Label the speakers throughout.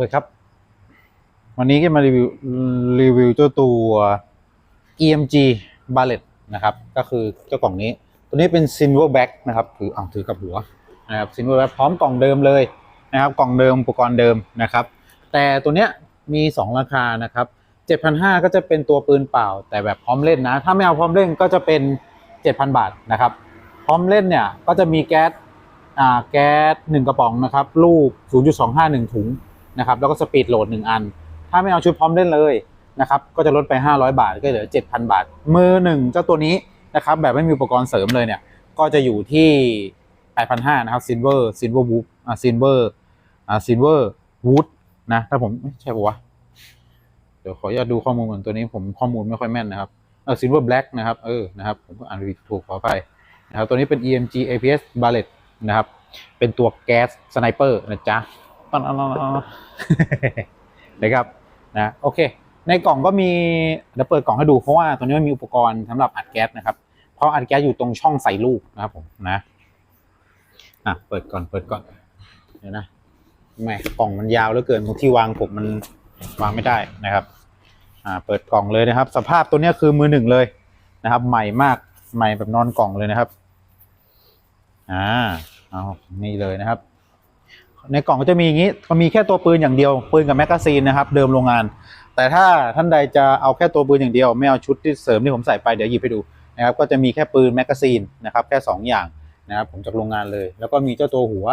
Speaker 1: เคครับ วันนี้ก็มารีวิวรีวิวเจ้าตัว EMG Ballet นะครับ ก็คือเจ้ากล่องนี้ ตัวนี้เป็น Silver Back นะครับถืออ่าถือกับหัวนะครับ Silver Back พร้อมกล่องเดิมเลยนะครับ กล่องเดิมอุปกรณ์เดิมนะครับ แต่ตัวเนี้ยมี 2 ราคานะครับ7,500 ก็จะเป็นตัวปืนเปล่า แต่แบบพร้อมเล่นนะ ถ้าไม่เอาพร้อมเล่นก็จะเป็น 7,000 บาทนะครับ พร้อมเล่นเนี่ยก็จะมีแก๊สอ่าแก๊ส1กระป๋องนะครับ ลูก 0.251 ถุง นะครับแล้วก็สปีดโหลด 1 อัน ถ้าไม่เอาชุดพร้อมเล่นเลยนะครับก็จะลดไป 500 บาทก็เหลือ 7,000 บาท มือหนึ่งเจ้าตัวนี้นะครับแบบไม่มีอุปกรณ์เสริมเลยเนี่ยก็จะอยู่ที่ 8,500นะครับ Silver Silver Wood อ่า Silver อ่า Silver Wood นะถ้าผมไม่ใช่ปะวะเดี๋ยวขออนุญาตดูข้อมูลก่อนตัวนี้ผมข้อมูลไม่ค่อยแม่นนะครับเออ Silver Black นะครับเออนะครับผมก็อ่านผิดถูกขอไปนะครับตัวนี้เป็น EMG APS Ballet นะครับเป็นตัวแก๊สสไนเปอร์นะจ๊ะ ปันนะครับนะโอเค ในกล่องก็มีเดี๋ยวเปิดกล่องให้ดูเพราะว่าตัวนี้มันมีอุปกรณ์สำหรับอัดแก๊สนะครับ เพราะอัดแก๊สอยู่ตรงช่องใส่ลูกนะครับผมนะอะเปิดก่อนเปิดก่อนเดี๋ยวนะแหม่กล่องมันยาวเหลือเกินที่วางผมมันวางไม่ได้นะครับ อ่าเปิดกล่องเลยนะครับ สภาพตัวนี้คือมือหนึ่งเลยนะครับ ใหม่มากใหม่แบบนอนกล่องเลยนะครับ อ่าเอานี่เลยนะครับ ในกล่องก็จะมีอย่างนี้ก็มีแค่ตัวปืนอย่างเดียว ปืนกับแมกกาซีนนะครับ เดิมโรงงาน แต่ถ้าท่านใดจะเอาแค่ตัวปืนอย่างเดียว ไม่เอาชุดที่เสริมที่ผมใส่ไปเดี๋ยวหยิบให้ดูนะครับ ก็จะมีแค่ปืนแมกกาซีนนะครับแค่ 2 อย่างนะครับผมจากโรงงานเลย แล้วก็มีเจ้าตัวหัว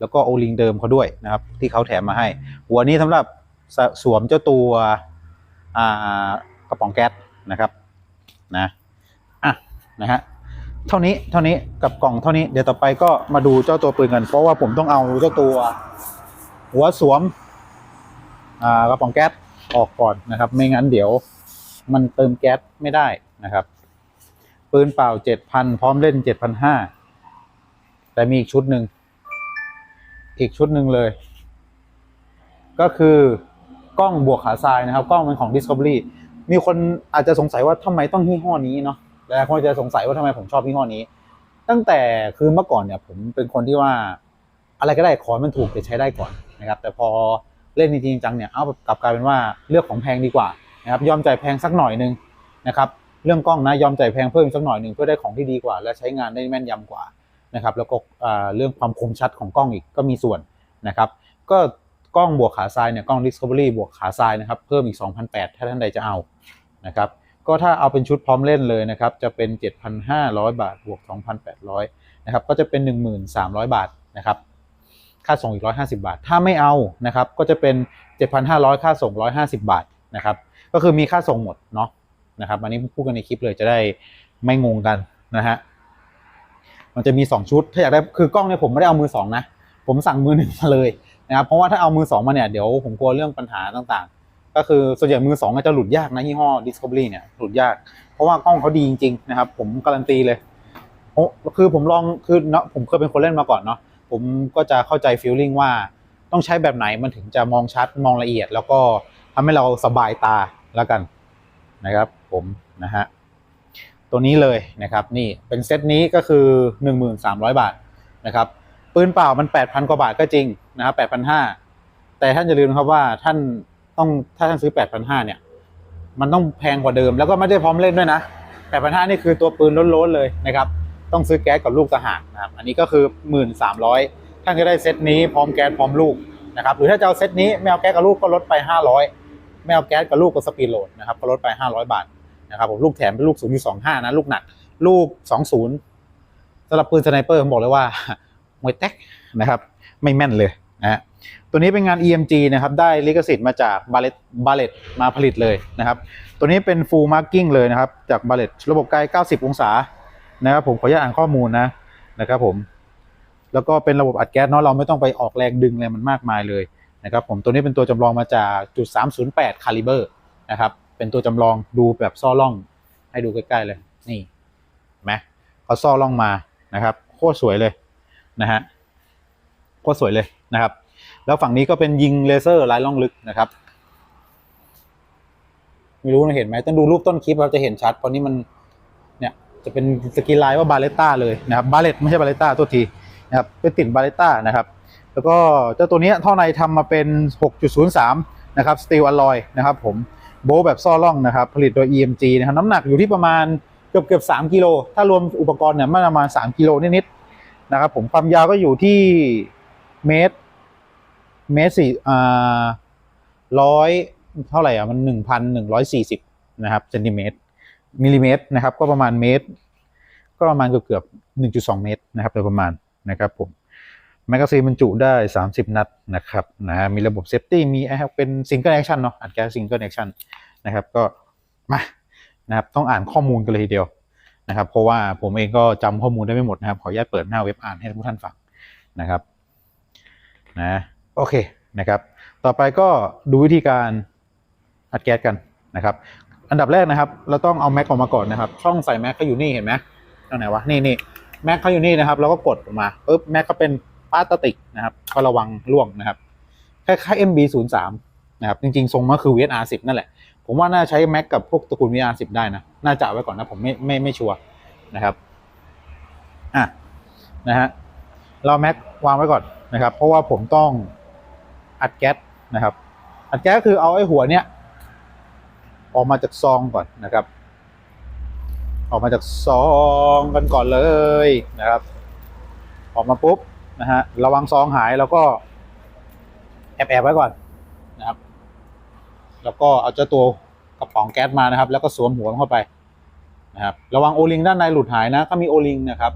Speaker 1: แล้วก็โอลิงเดิมเขาด้วยนะครับ ที่เขาแถมมาให้ หัวนี้สำหรับสสวมเจ้าตัวกระป๋องแก๊สนะครับนะอะนะฮะ เท่านี้เท่านี้กับกล่องเท่านี้เดี๋ยวต่อไปก็มาดูเจ้าตัวปืนกัน เพราะว่าผมต้องเอาเจ้าตัวหัวสวมอ่ากระป๋องแก๊สออกก่อนนะครับ ไม่งั้นเดี๋ยวมันเติมแก๊สไม่ได้นะครับ ปืนเปล่าเจ็ดพันพร้อมเล่นเจ็ดพันห้าแต่มีอีกชุดหนึ่งอีกชุดหนึ่งเลย ก็คือกล้องบวกขาทรายนะครับ กล้องเป็นของ Discovery มีคนอาจจะสงสัยว่าทำไมต้องยี่ห้อนี้เนาะ หลายคนจะสงสัยว่าทำไมผมชอบยี่ห้อนี้ ตั้งแต่คือเมื่อก่อนเนี่ย ผมเป็นคนที่ว่าอะไรก็ได้ขอมันถูกแต่ใช้ได้ก่อนนะครับ แต่พอเล่นจริงจังเนี่ย เอากลับกลายเป็นว่าเลือกของแพงดีกว่านะครับ ยอมจ่ายแพงสักหน่อยหนึงนะครับ เรื่องกล้องนะยอมจ่ายแพงเพิ่มสักหน่อยหนึ่งเพื่อได้ของที่ดีกว่า และใช้งานได้แม่นยำกว่านะครับ แล้วก็เรื่องความคมชัดของกล้องอีกก็มีส่วนนะครับ ก็กล้องบวกขาทรายเนี่ยกล้อง Discovery บวกขาทรายนะครับ เพิ่มอีก 2,800 ถ้าท่านใดจะเอานะครับ ก็ถ้าเอาเป็นชุดพร้อมเล่นเลยนะครับ จะเป็น 7,500 บาทบวก 2,800นะครับก็จะเป็น 1,300 บาทนะครับค่าส่งอีก 150 บาท ถ้าไม่เอานะครับก็จะเป็น 7,500 ค่าส่ง 150 บาทนะครับก็คือมีค่าส่งหมดเนาะนะครับอันนี้พูดกันในคลิปเลยจะได้ไม่งงกันนะฮะมันจะมี 2 ชุด ถ้าอยากได้คือกล้องเนี่ยผมไม่ได้เอามือ2นะผมสั่งมือหนึ่งมาเลยนะครับเพราะว่าถ้าเอามือ2มาเนี่ยเดี๋ยวผมกลัวเรื่องปัญหาต่าง ก็คือส่วนใหญ่มือสองจะหลุดยากนะยี่ห้อ Discovery เนี่ยหลุดยาก เพราะว่ากล้องเขาดีจริงๆนะครับ ผมการันตีเลยโอ้คือผมลองคือเนาะผมเคยเป็นคนเล่นมาก่อนเนาะผมก็จะเข้าใจฟีลลิ่งว่าต้องใช้แบบไหนมันถึงจะมองชัดมองละเอียด แล้วก็ทำให้เราสบายตาแล้วกันนะครับผมนะฮะตัวนี้เลยนะครับนี่เป็นเซตนี้ก็คือ 1,300 บาทนะครับปืนเปล่ามัน 8,000 กว่าบาทก็จริงนะครับ8,500 แต่ท่านอย่าลืมครับว่าท่าน ต้องถ้าท่านซื้อ 8,500 เนี่ย มันต้องแพงกว่าเดิมแล้วก็ไม่ได้พร้อมเล่นด้วยนะ 8,500 นี่คือตัวปืนล้นๆเลยนะครับ ต้องซื้อแก๊สกับลูกต่างหากนะครับ อันนี้ก็คือ 1,300 ท่านก็ได้เซตนี้พร้อมแก๊สพร้อมลูกนะครับ หรือถ้าจะเอาเซตนี้ไม่เอาแก๊สกับลูกก็ลดไป 500ไม่เอาแก๊สกับลูกก็สปีดโหลดนะครับ ก็ลดไป 500 บาทนะครับผมลูกแถมเป็นลูก0.25นะลูกหนัก ลูก 20สำหรับปืนสไนเปอร์ผมบอกเลยว่า มวยแท็กนะครับ ไม่แม่นเลยนะฮะ ตัวนี้เป็นงาน EMG นะครับ ได้ลิขสิทธิ์มาจากบาเลตบาเลตมาผลิตเลยนะครับ ตัวนี้เป็น full marking เลยนะครับ จากบาเลตระบบไกล 90 องศานะครับผมขออนุญาตอ่านข้อมูลนะนะครับผม แล้วก็เป็นระบบอัดแก๊สเนาะเราไม่ต้องไปออกแรงดึงอะไรมันมากมายเลยนะครับผมตัวนี้เป็นตัวจำลองมาจากจุด 308คาลิเบอร์นะครับ เป็นตัวจำลองดูแบบซ่อล่อง ให้ดูใกล้ๆเลย นี่เห็นไหมเขาซ่อล่องมานะครับ โคตรสวยเลยนะฮะโคตรสวยเลยนะครับ แล้วฝั่งนี้ก็เป็นยิงเลเซอร์ลายล่องลึกนะครับ ไม่รู้นะเห็นไหมต้องดูรูปต้นคลิปเราจะเห็นชัดเพราะนี่มันเนี่ยจะเป็นสกรีนไลน์ว่าบาเลต้าเลยนะครับบาเลตไม่ใช่บาเลต้าตัวทีนะครับเป็นติดบาเลต้านะครับแล้วก็เจ้าตัวนี้ท่อในทำมาเป็น 6.03 นะครับสตีลอลลอยนะครับผมโบแบบซ่อล่องนะครับ ผลิตโดย EMG นะครับน้ำหนักอยู่ที่ประมาณเกือบเกือบ3กิโลถ้ารวมอุปกรณ์เนี่ยมันประมาณ3กิโลนิดๆนะครับผมความยาวก็อยู่ที่เมตร เมตรสี่อ่าร้อยเท่าไหร่อะมันหนึ่งพันหนึ่งร้อยสี่สิบนะครับเซนติเมตรมิลลิเมตรนะครับ ก็ประมาณเมตร ก็ประมาณเกือบเกือบหนึ่งจุดสองเมตรนะครับโดยประมาณนะครับผมแมกกาซีนบรรจุได้สามสิบนัดนะครับนะฮะมีระบบเซฟตี้มีเป็นซิงเกิลแอคชั่นเนาะอัดแก๊สซิงเกิลแอคชั่นนะครับก็มานะครับต้องอ่านข้อมูลกันเลยทีเดียวนะครับเพราะว่าผมเองก็จำข้อมูลได้ไม่หมดนะครับ ขออนุญาตเปิดหน้าเว็บอ่านให้ทุกท่านฟังนะครับนะ โอเคนะครับ ต่อไปก็ดูวิธีการอัดแก๊สกันนะครับ อันดับแรกนะครับ เราต้องเอาแม็กออกมาก่อนนะครับ ช่องใส่แม็กเขาอยู่นี่เห็นไหมตรงไหนวะ นี่นี่แม็กเขาอยู่นี่นะครับ เราก็กดออกมาปุ๊บแม็กก็เป็นพลาสติกนะครับ ก็ระวังร่วงนะครับ คล้ายๆ MB 0 3 นะครับ จริงๆ ทรงมันคือ VR10 นั่นแหละ ผมว่าน่าใช้แม็กกับพวกตระกูล VR10 ได้นะ น่าจะไว้ก่อนนะ ผมไม่ไม่ไม่ชัวร์นะครับ อะ นะฮะ เราแม็กวางไว้ก่อนนะครับ เพราะว่าผมต้อง อัดแก๊สนะครับ อัดแก๊สคือเอาไอ้หัวเนี้ยออกมาจากซองก่อนนะครับ ออกมาจากซองกันก่อนเลยนะครับ ออกมาปุ๊บนะฮะระวังซองหายแล้วก็แอบแอบไว้ก่อนนะครับ แล้วก็เอาเจ้าตัวกระป๋องแก๊สมานะครับ แล้วก็สวมหัวเข้าไปนะครับ ระวังโอลิงด้านในหลุดหายนะถ้ามีโอลิงนะครับ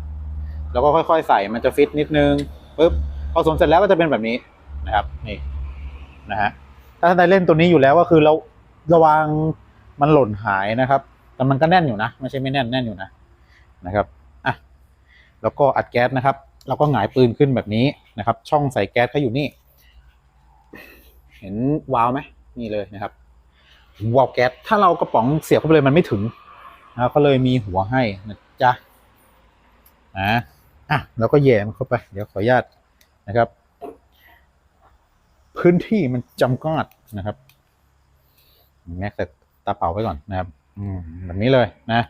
Speaker 1: แล้วก็ค่อยๆใส่มันจะฟิตนิดนึงปุ๊บพอสวมเสร็จแล้วก็จะเป็นแบบนี้ นะครับนี่นะฮะถ้าท่านใดเล่นตัวนี้อยู่แล้วก็คือเราระวังมันหล่นหายนะครับแต่มันก็แน่นอยู่นะ ไม่ใช่ไม่แน่นแน่นอยู่นะนะครับอะแล้วก็อัดแก๊สนะครับ เราก็หงายปืนขึ้นแบบนี้นะครับ ช่องใส่แก๊สเขาอยู่นี่ เห็นวาล์วไหมนี่เลยนะครับวาล์วแก๊สถ้าเรากระป๋องเสียบเข้าไปเลยมันไม่ถึงนะครับก็เลยมีหัวให้นะจ๊ะนะอะแล้วก็แย่มันเข้าไป เดี๋ยวขออนุญาตนะครับ พื้นที่มันจำกัดนะครับแม็กแต่ตาเป่าไว้ก่อนนะครับอืมแบบนี้เลยนะ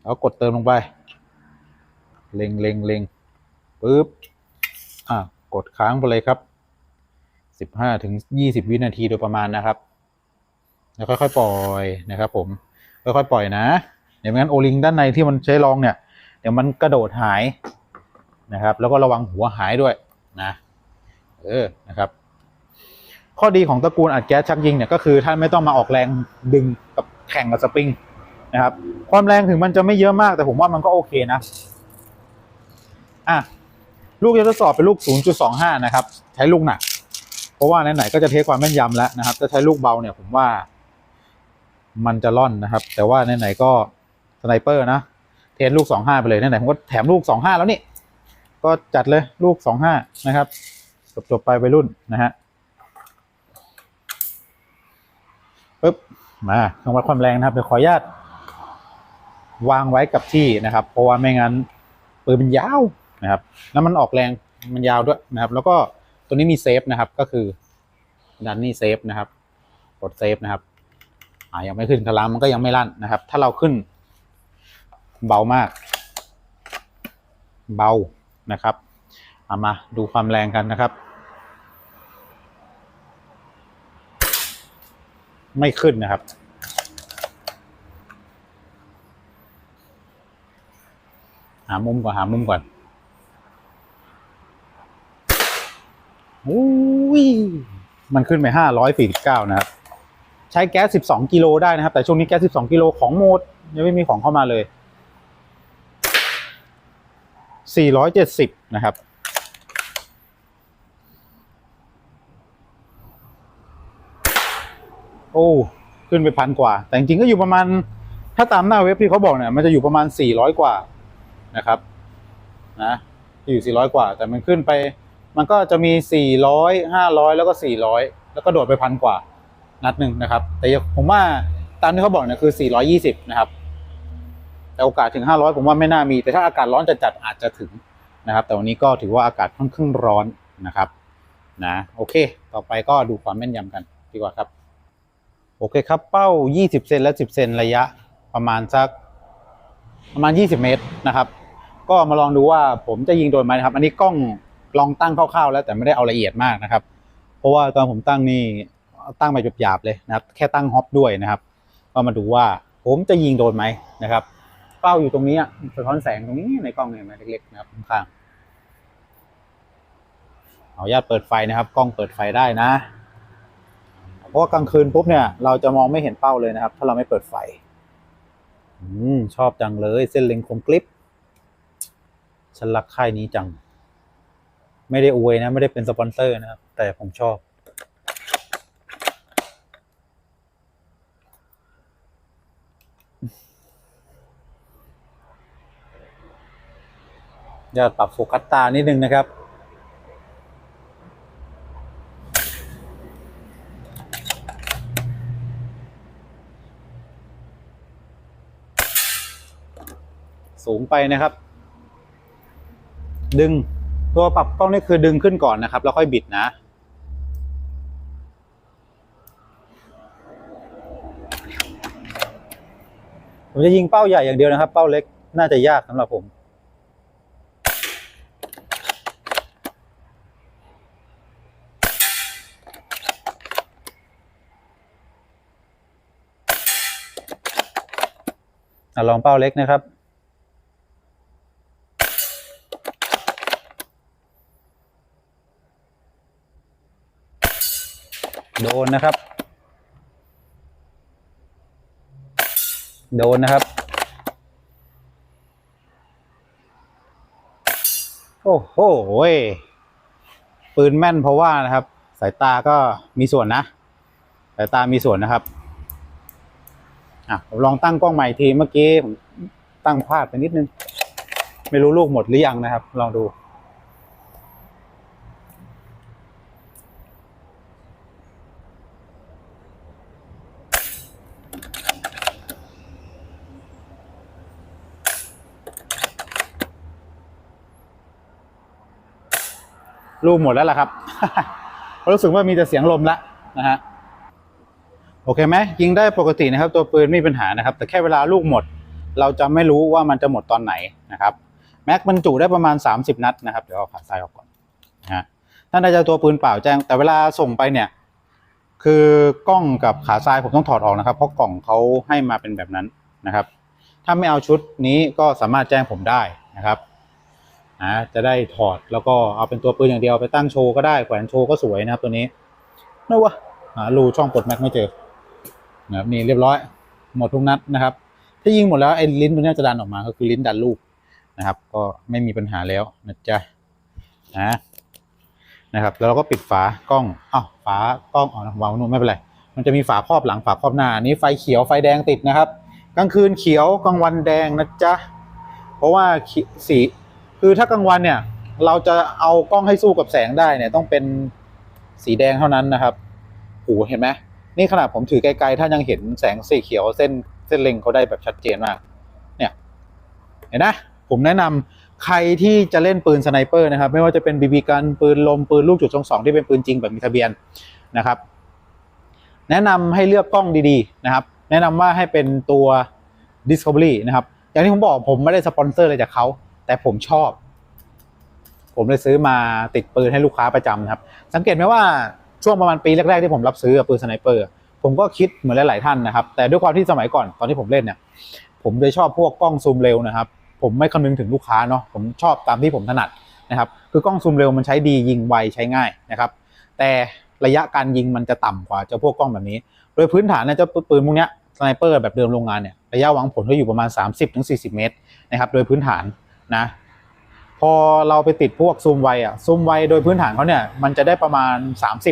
Speaker 1: แล้วกดเติมลงไป เล็งเล็งเล็งปึ๊บอะกดค้างไปเลยครับสิบห้าถึงยี่สิบวินาทีโดยประมาณนะครับ แล้วค่อยๆปล่อยนะครับ ผมค่อยๆปล่อยนะเดี๋ยวไม่งั้นโอลิงด้านในที่มันใช้รองเนี่ย เดี๋ยวมันกระโดดหายนะครับ แล้วก็ระวังหัวหายด้วยนะ เออนะครับ ข้อดีของตระกูลอัดแก๊สชักยิงเนี่ยก็คือท่านไม่ต้องมาออกแรงดึงกับแข่งกับสปริงนะครับ ความแรงถึงมันจะไม่เยอะมากแต่ผมว่ามันก็โอเคนะ อะ ลูกจะทดสอบเป็นลูก 0.25 นะครับ ใช้ลูกหนัก เพราะว่าไหนๆก็จะเทสความแม่นยำแล้วนะครับถ้าใช้ลูกเบาเนี่ยผมว่า มันจะล่อนนะครับ แต่ว่าไหนๆก็สไนเปอร์นะ เทสลูก 25 ไปเลยไหนๆผมก็แถมลูก 25 แล้วนี่ ก็จัดเลยลูก 25 นะครับ จบๆไปไปรุ่นนะฮะ ปึ๊บมาเครื่องวัดความแรงนะครับเดี๋ยวขออนุญาตวางไว้กับที่นะครับ เพราะว่าไม่งั้นปืนมันยาวนะครับ แล้วมันออกแรงมันยาวด้วยนะครับ แล้วก็ตัวนี้มีเซฟนะครับก็คือดันนี่เซฟนะครับกดเซฟนะครับอ่ายังไม่ขึ้นคลังมันก็ยังไม่ลั่นนะครับ ถ้าเราขึ้น เบามาก เบานะครับเอามาดูความแรงกันนะครับ ไม่ขึ้นนะครับ หามุมก่อนหามุมก่อนอุ้ยมันขึ้นไปห้าร้อยสี่สิบเก้านะครับ ใช้แก๊สสิบสองกิโลได้นะครับ แต่ช่วงนี้แก๊สสิบสองกิโลของโมดยังไม่มีของเข้ามาเลยสี่ร้อยเจ็ดสิบนะครับ โอ้ขึ้นไปพันกว่า แต่จริงๆก็อยู่ประมาณ ถ้าตามหน้าเว็บที่เขาบอกเนี่ยมันจะอยู่ประมาณ 400 กว่านะครับนะอยู่ 400 กว่า แต่มันขึ้นไป มันก็จะมี 400 500 แล้วก็ 400 แล้วก็โดดไปพันกว่า นัดหนึ่งนะครับ แต่ผมว่าตามที่เขาบอกเนี่ยคือ 420 นะครับ แต่โอกาสถึง 500 ผมว่าไม่น่ามี แต่ถ้าอากาศร้อนจัดๆอาจจะถึงนะครับ แต่วันนี้ก็ถือว่าอากาศค่อนข้างร้อนนะครับ นะ โอเค ต่อไปก็ดูความแม่นยำกันดีกว่าครับ อเคครับ เป้า 20 เซนและ 10 เซนระยะประมาณสักประมาณ 20 เมตรนะครับ ก็มาลองดูว่าผมจะยิงโดนไหมนะครับ อันนี้กล้องลองตั้งคร่าวๆ แล้วแต่ไม่ได้เอาละเอียดมากนะครับ เพราะว่าตอนผมตั้งนี่ตั้งไปหยาบๆเลยนะครับ แค่ตั้งฮอปด้วยนะครับ ก็มาดูว่าผมจะยิงโดนไหมนะครับ เป้าอยู่ตรงนี้สะท้อนแสงตรงนี้ในกล้องเนี่ยเล็กๆนะครับข้างๆเอาญาตเปิดไฟนะครับ กล้องเปิดไฟได้นะ ราะว่ากลางคืนปุ๊บเนี่ยเราจะมองไม่เห็นเป้าเลยนะครับ ถ้าเราไม่เปิดไฟอชอบจังเลย เส้นเล็งคมกลิปฉันรักค่ายนี้จัง ไม่ได้อวยนะ ไม่ได้เป็นสปอนเซอร์นะครับ แต่ผมชอบยอดปรับโฟกัสตานิดนึงนะครับ สูงไปนะครับ ดึงตัวปรับกล้องนี่คือดึงขึ้นก่อนนะครับ แล้วค่อยบิดนะ ผมจะยิงเป้าใหญ่อย่างเดียวนะครับ เป้าเล็กน่าจะยากสำหรับผมอลองเป้าเล็กนะครับ โดนนะครับ โดนนะครับ โอ้โหเว้ยปืนแม่นเพราะว่านะครับ สายตาก็มีส่วนนะ สายตามีส่วนนะครับอะผมลองตั้งกล้องใหม่ทีเมื่อกี้ผมตั้งพลาดไปนิดนึง ไม่รู้ลูกหมดหรือยังนะครับ ลองดู ลูกหมดแล้วล่ะครับ รู้สึกว่ามีแต่เสียงลมละนะฮะโอเคไหมยิงได้ปกตินะครับ ตัวปืนไม่มีปัญหานะครับ แต่แค่เวลาลูกหมด เราจะไม่รู้ว่ามันจะหมดตอนไหนนะครับแม็กบรรจุได้ประมาณ 30 นัดนะครับเดี๋ยวเอาขาซ้ายออกก่อนนะฮะท่านใดจะตัวปืนเปล่าแจ้ง แต่เวลาส่งไปเนี่ย คือกล้องกับขาซ้ายผมต้องถอดออกนะครับ เพราะกล่องเขาให้มาเป็นแบบนั้นนะครับ ถ้าไม่เอาชุดนี้ก็สามารถแจ้งผมได้นะครับ นะจะได้ถอดแล้วก็เอาเป็นตัวปืนอย่างเดียวไปตั้งโชว์ก็ได้แขวนโชว์ก็สวยนะครับตัวนี้ไม่วะหารูช่องปลดแม็กไม่เจอนะครับนี่เรียบร้อยหมดทุกนัดนะครับ ถ้ายิงหมดแล้วไอ้ลิ้นตัวนี้จะดันออกมาก็คือลิ้นดันลูกนะครับ ก็ไม่มีปัญหาแล้วนะจ๊ะนะนะครับแล้วเราก็ปิดฝากล้องอ้าวฝากล้องอ๋อวางนู่นไม่เป็นไรมันจะมีฝาครอบหลังฝาครอบหน้านี้ไฟเขียวไฟแดงติดนะครับ กลางคืนเขียวกลางวันแดงนะจ๊ะเพราะว่าสี คือถ้ากลางวันเนี่ย เราจะเอากล้องให้สู้กับแสงได้เนี่ย ต้องเป็นสีแดงเท่านั้นนะครับโหเห็นไหมนี่ขนาดผมถือไกลๆถ้ายังเห็นแสงสีเขียวเส้นเส้นเล็งเขาได้แบบชัดเจนมาก เนี่ย เห็นนะผมแนะนำใครที่จะเล่นปืนสไนเปอร์นะครับ ไม่ว่าจะเป็นบีบีกันปืนลมปืนลูกจุดสองสองที่เป็นปืนจริงแบบมีทะเบียนนะครับ แนะนำให้เลือกกล้องดีๆนะครับ แนะนำว่าให้เป็นตัว Discovery นะครับ อย่างที่ผมบอกผมไม่ได้สปอนเซอร์อะไรจากเขา แต่ผมชอบ ผมเลยซื้อมาติดปืนให้ลูกค้าประจำครับ สังเกตไหมว่าช่วงประมาณปีแรกๆที่ผมรับซื้อปืนสไนเปอร์ผมก็คิดเหมือนหลายๆท่านนะครับ แต่ด้วยความที่สมัยก่อนตอนที่ผมเล่นเนี่ย ผมเลยชอบพวกกล้องซูมเร็วนะครับ ผมไม่คำนึงถึงลูกค้าเนาะผมชอบตามที่ผมถนัดนะครับ คือกล้องซูมเร็วมันใช้ดียิงไวใช้ง่ายนะครับ แต่ระยะการยิงมันจะต่ำกว่าเจ้าพวกกล้องแบบนี้ โดยพื้นฐานเนี่ยเจ้าปืนพวกเนี้ยสไนเปอร์แบบเดิมโรงงานเนี่ยระยะหวังผลก็อยู่ประมาณ 30-40 เมตรนะครับ โดยพื้นฐาน นะพอเราไปติดพวกซูมไวอะซูมไวโดยพื้นฐานเขาเนี่ยมันจะได้ประมาณ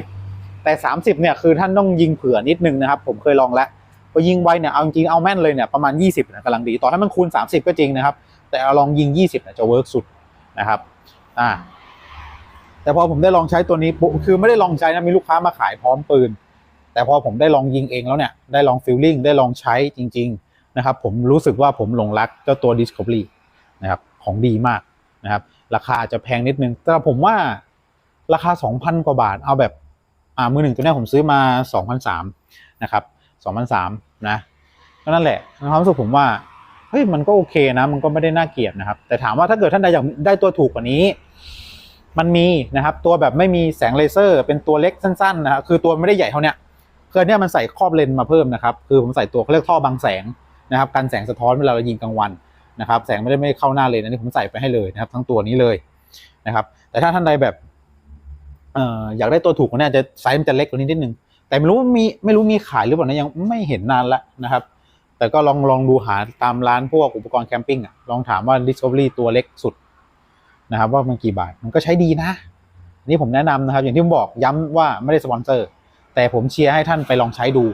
Speaker 1: 30 แต่ 30เนี่ยคือท่านต้องยิงเผื่อนิดนึงนะครับ ผมเคยลองแล้วพอยิงไวเนี่ยเอาจริงๆเอาแม่นเลยเนี่ยประมาณ 20นะกำลังดีต่อให้มันคูณ 30 ก็จริงนะครับ แต่เอาลองยิง 20เนี่ยจะเวิร์กสุดนะครับอ่าแต่พอผมได้ลองใช้ตัวนี้ปุ๊บคือไม่ได้ลองใช้นะมีลูกค้ามาขายพร้อมปืน แต่พอผมได้ลองยิงเองแล้วเนี่ยได้ลองฟิลลิ่งได้ลองใช้จริง ๆ นะครับ ผมรู้สึกว่าผมหลงรักเจ้าตัว Discovery นะครับ ของดีมากนะครับ ราคาอาจจะแพงนิดนึง แต่ผมว่าราคา 2,000 กว่าบาท เอาแบบอ่ามือหนึ่งตัวเนี้ยผมซื้อมา 2,003นะครับ2,003นะก็นั่นแหละความรู้สึกผมว่าเฮ้ยมันก็โอเคนะมันก็ไม่ได้น่าเกลียดนะครับ แต่ถามว่าถ้าเกิดท่านใดอยากได้ตัวถูกกว่านี้ มันมีนะครับ ตัวแบบไม่มีแสงเลเซอร์ เป็นตัวเล็กสั้นๆนะครับคือตัวไม่ได้ใหญ่เท่าเนี้ยคือเนี้ยมันใส่ครอบเลนส์มาเพิ่มนะครับ คือผมใส่ตัวเขาเรียกท่อบังแสงนะครับกันแสงสะท้อนเวลาเรายิงกลางวัน นะครับแสงไม่ได้ไม่เข้าหน้าเลนส์อันนี้ผมใส่ไปให้เลยนะครับ ทั้งตัวนี้เลยนะครับ แต่ถ้าท่านใดแบบเอ่ออยากได้ตัวถูกกว่านี้อาจะไซส์มันจะเล็กกว่านี้นิดนึงแต่ไม่รู้มีไม่รู้มีขายหรือเปล่านะยังไม่เห็นนานละนะครับ แต่ก็ลองลองดูหาตามร้านพวกอุปกรณ์แคมปิ้งอะลองถามว่า Discovery ตัวเล็กสุดนะครับ ว่ามันกี่บาทมันก็ใช้ดีนะ นี่ผมแนะนำนะครับ อย่างที่ผมบอกย้ำว่าไม่ได้สปอนเซอร์ แต่ผมเชียร์ให้ท่านไปลองใช้ดู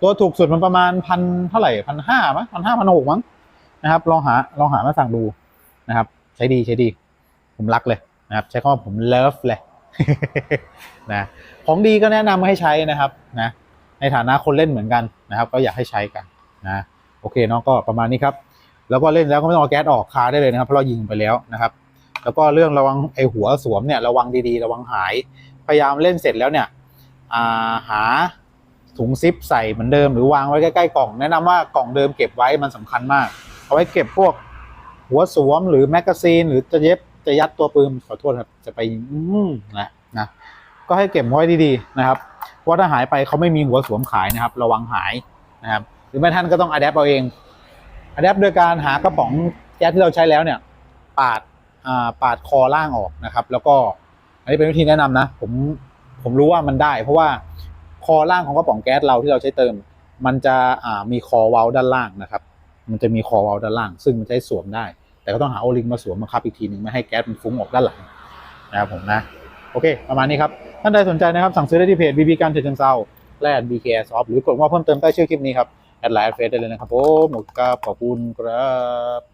Speaker 1: ตัวถูกสุดมันประมาณพันเท่าไหร่พันห้ามั้งพันห้าพันหกมั้ง นะครับลองหาลองหามาสั่งดูนะครับ ใช้ดีใช้ดี ผมรักเลยนะครับ ใช้คำว่าผมเลิฟเลยนะของดีก็แนะนำให้ใช้นะครับนะในฐานะคนเล่นเหมือนกันนะครับ ก็อยากให้ใช้กันนะโอเคเนาะก็ประมาณนี้ครับ แล้วก็เล่นแล้วก็ไม่ต้องเอาแก๊สออกคาได้เลยนะครับเพราะเรายิงไปแล้วนะครับ แล้วก็เรื่องระวังไอหัวสวมเนี่ยระวังดีๆ ระวังหาย พยายามเล่นเสร็จแล้วเนี่ยาหาถุงซิปใส่เหมือนเดิมหรือวางไว้ใกล้ๆกล่อง แนะนำว่ากล่องเดิมเก็บไว้มันสำคัญมาก เอาไว้เก็บพวกหัวสวมหรือแมกกาซีน หรือจะเย็บจะยัดตัวปืนขอโทษครับจะไปอืมนะนะก็ให้เก็บไว้ดีๆนะครับเพราะถ้าหายไปเขาไม่มีหัวสวมขายนะครับ ระวังหายนะครับหรือไม่ท่านก็ต้องอัดแอปเอาเองอัดแอปโดยการหากระป๋องแก๊สที่เราใช้แล้วเนี่ย ปาดอ่าปาดคอล่างออกนะครับ แล้วก็อันนี้เป็นวิธีแนะนำนะ ผมผมรู้ว่ามันได้ เพราะว่าคอล่างของกระป๋องแก๊สเราที่เราใช้เติม มันจะอ่ามีคอเว้าด้านล่างนะครับ มันจะมีคอวาลด้านล่าง ซึ่งมันใช้สวมได้ แต่ก็ต้องหาโอลิงมาสวมมาคับอีกทีหนึ่งไม่ให้แก๊สมันฟุ้งออกด้านหลังนะครับผมนะ โอเค ประมาณนี้ครับ ท่านใดสนใจนะครับ สั่งซื้อได้ที่เพจบีบีการเฉิงเซาและ BKS Off หรือกดว่าเพิ่มเติมใต้ชื่อคลิปนี้ครับแอดไลน์เฟซได้เลยนะครับผมหมดกราบขอบคุณครับ